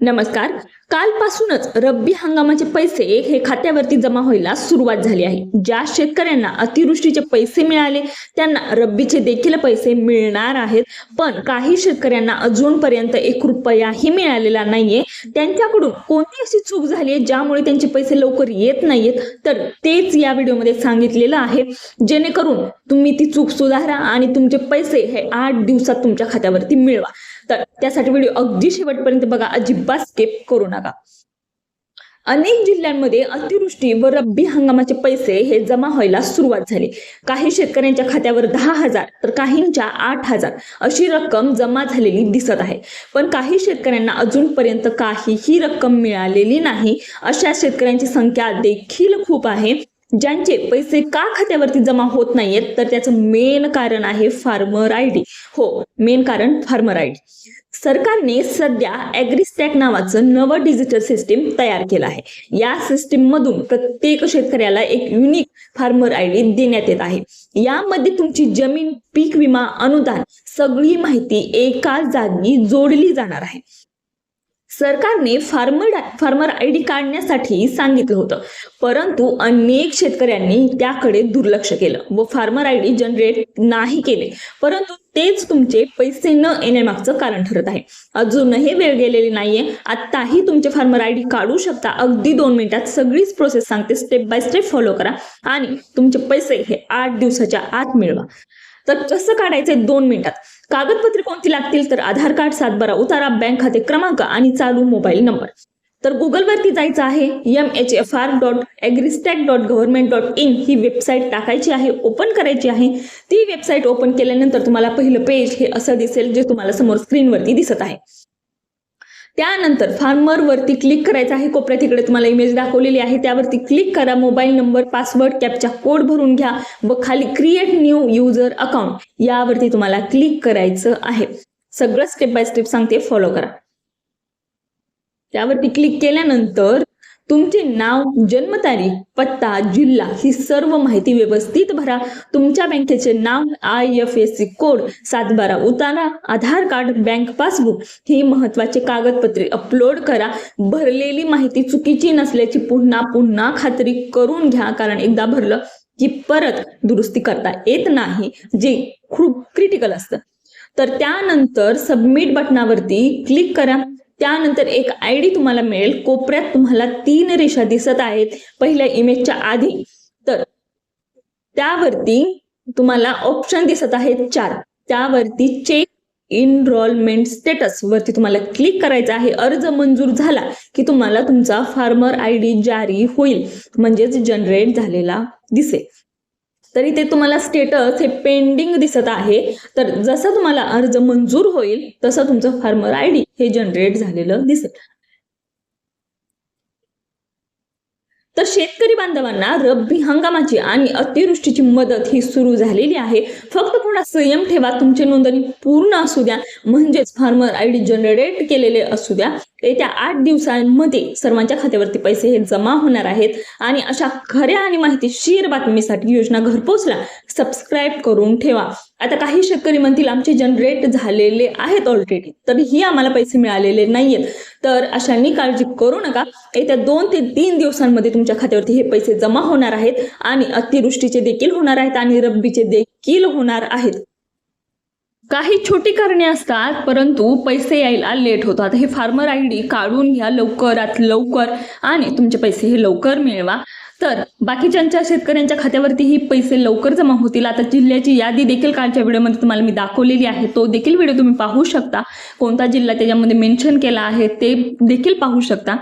नमस्कार. कालपासूनच रब्बी हंगामाचे पैसे हे खात्यावरती जमा व्हायला सुरुवात झाली आहे. ज्या शेतकऱ्यांना अतिवृष्टीचे पैसे मिळाले त्यांना रब्बीचे देखील पैसे मिळणार आहेत. पण काही शेतकऱ्यांना अजूनपर्यंत एक रुपयाही मिळालेला नाहीये. त्यांच्याकडून कोणती अशी चूक झाली आहे ज्यामुळे त्यांचे पैसे लवकर येत नाहीयेत? तर तेच या व्हिडिओमध्ये सांगितलेलं आहे. जेणेकरून तुम्ही ती चूक सुधारा आणि तुमचे पैसे हे आठ दिवसात तुमच्या खात्यावरती मिळवा. तर त्यासाठी व्हिडिओ अगदी शेवटपर्यंत बघा अजिबात स्किप करू नका. अनेक जिल्ह्यांमध्ये अतिवृष्टी व रब्बी हंगामाचे पैसे हे जमा व्हायला सुरुवात झाली. काही शेतकऱ्यांच्या खात्यावर दहा हजार तर काहींच्या आठ हजार अशी रक्कम जमा झालेली दिसत आहे. पण काही शेतकऱ्यांना अजूनपर्यंत काहीही रक्कम मिळालेली नाही. अशा शेतकऱ्यांची संख्या देखील खूप आहे. ज्यांचे पैसे का खात्यावरती जमा होत नाहीयेत तर त्याचं मेन कारण आहे फार्मर आय डी. हो मेन कारण फार्मर आय डी. सरकारने सध्या ॲग्रिस्टॅक नावाचं नवं डिजिटल सिस्टीम तयार केलं आहे. या सिस्टीम मधून प्रत्येक शेतकऱ्याला एक युनिक फार्मर आय डी देण्यात येत आहे. यामध्ये तुमची जमीन पीक विमा अनुदान सगळी माहिती एका जागी जोडली जाणार आहे. सरकारने फार्मर फार्मर आय डी काढण्यासाठी सांगितलं होतं. परंतु अनेक शेतकऱ्यांनी त्याकडे दुर्लक्ष केलं व फार्मर आय डी जनरेट नाही केले. परंतु तेच तुमचे पैसे न येण्यामागचं कारण ठरत आहे. अजूनही वेळ गेलेली नाहीये. आत्ताही तुमचे फार्मर आय डी काढू शकता. अगदी दोन मिनिटात सगळीच प्रोसेस सांगते. स्टेप बाय स्टेप फॉलो करा आणि तुमचे पैसे हे आठ दिवसाच्या आत मिळवा. तर कसं काढायचं दोन मिनिटात? कागदपत्रे कोणती लागतील? तर आधार कार्ड सातबारा उतारा बँक खाते क्रमांक आणि चालू मोबाईल नंबर. तर गुगलवरती जायचं आहे M H F R dot AgriStack dot government dot in he website टाकायची आहे ओपन करायची आहे. ती वेबसाईट ओपन केल्यानंतर तुम्हाला पहिलं पेज हे असं दिसेल जे तुम्हाला समोर स्क्रीनवरती दिसत आहे. त्यानंतर फार्मरवरती क्लिक करायचं आहे. कोपऱ्यात तिकडे तुम्हाला इमेज दाखवलेली आहे. त्यावरती क्लिक करा. Mobile number password captcha code भरून घ्या व खाली क्रिएट न्यू युजर अकाउंट यावरती तुम्हाला क्लिक करायचं आहे. सगळं स्टेप बाय स्टेप सांगते. फॉलो करा. त्यावरती क्लिक केल्यानंतर तुमचे नाव जन्मतारीख पत्ता जिल्हा ही सर्व माहिती व्यवस्थित भरा. तुमच्या बँकेचे नाव I F S C code सातबारा उतारा आधार कार्ड बँक पासबुक ही महत्त्वाचे कागदपत्रे अपलोड करा. भरलेली माहिती चुकीची नसल्याची पुन्हा पुन्हा खात्री करून घ्या कारण एकदा भरलं की परत दुरुस्ती करता येत नाही जे खूप क्रिटिकल असतं. तर त्यानंतर सबमिट बटनावरती क्लिक करा. त्यानंतर एक आय डी तुम्हाला मिळेल. कोपऱ्यात तुम्हाला तीन रेषा दिसत आहेत. पहिल्या इमेजच्या आधी. तर त्यावरती तुम्हाला ऑप्शन दिसत आहेत चार. त्यावरती चेक इनरोलमेंट स्टेटस वरती तुम्हाला क्लिक करायचं आहे. अर्ज मंजूर झाला की तुम्हाला तुमचा फार्मर आय डी जारी होईल. म्हणजेच जनरेट झालेला दिसेल. तरी ते तुम्हाला स्टेटस हे पेंडिंग दिसत आहे. तर जसं तुम्हाला अर्ज मंजूर होईल तसं तुमचं फार्मर आय डी हे जनरेट झालेलं दिसेल. तर शेतकरी बांधवांना रब्बी हंगामाची आणि अतिवृष्टीची मदत ही सुरू झालेली आहे. फक्त थोडा संयम ठेवा तुमची नोंदणी पूर्ण असू द्या. म्हणजेच फार्मर आय डी जनरेट केलेले असू द्या. येत्या आठ दिवसांमध्ये सर्वांच्या खात्यावरती पैसे हे जमा होणार आहेत. आणि अशा खऱ्या आणि माहितीशीर बातमीसाठी योजना घरपोचला सबस्क्राईब करून ठेवा. आता काही शेतकरी म्हणतील आमचे जनरेट झालेले आहेत ऑलरेडी तरीही आम्हाला पैसे मिळालेले नाहीयेत. तर अशांनी काळजी करू नका. येत्या दोन ते तीन दिवसांमध्ये तुमच्या खात्यावरती हे पैसे जमा होणार आहेत आणि अतिवृष्टीचे देखील होणार आहेत आणि रब्बीचे देखील होणार आहेत. काही छोटी कारणे असतात परंतु पैसे यायला लेट होतात. हे फार्मर आय डी काढून घ्या लवकरात लवकर आणि तुमचे पैसे हे लवकर मिळवा. तर बाकीच्यांच्या शेतकऱ्यांच्या खात्यावरती ही पैसे लवकर जमा होतील. आता जिल्ह्याची यादी देखील कालच्या व्हिडिओमध्ये तुम्हाला मी दाखवलेली आहे. तो देखील व्हिडिओ तुम्ही पाहू शकता. कोणता जिल्हा त्याच्यामध्ये मेन्शन केला आहे ते देखील पाहू शकता.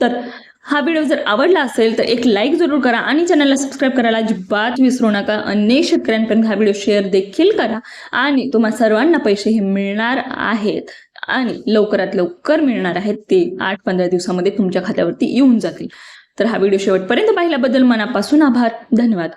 तर हा व्हिडिओ जर आवडला असेल तर एक लाईक जरूर करा आणि चॅनलला सबस्क्राईब करायला अजिबात विसरू नका. अनेक शेतकऱ्यांपर्यंत हा व्हिडिओ शेअर देखील करा आणि तुम्हा सर्वांना पैसे हे मिळणार आहेत आणि लवकरात लवकर मिळणार आहेत ते आठ पंधरा दिवसामध्ये तुमच्या खात्यावरती येऊन जातील. तर हा व्हिडिओ शेवटपर्यंत पाहिल्याबद्दल मनापासून आभार. धन्यवाद.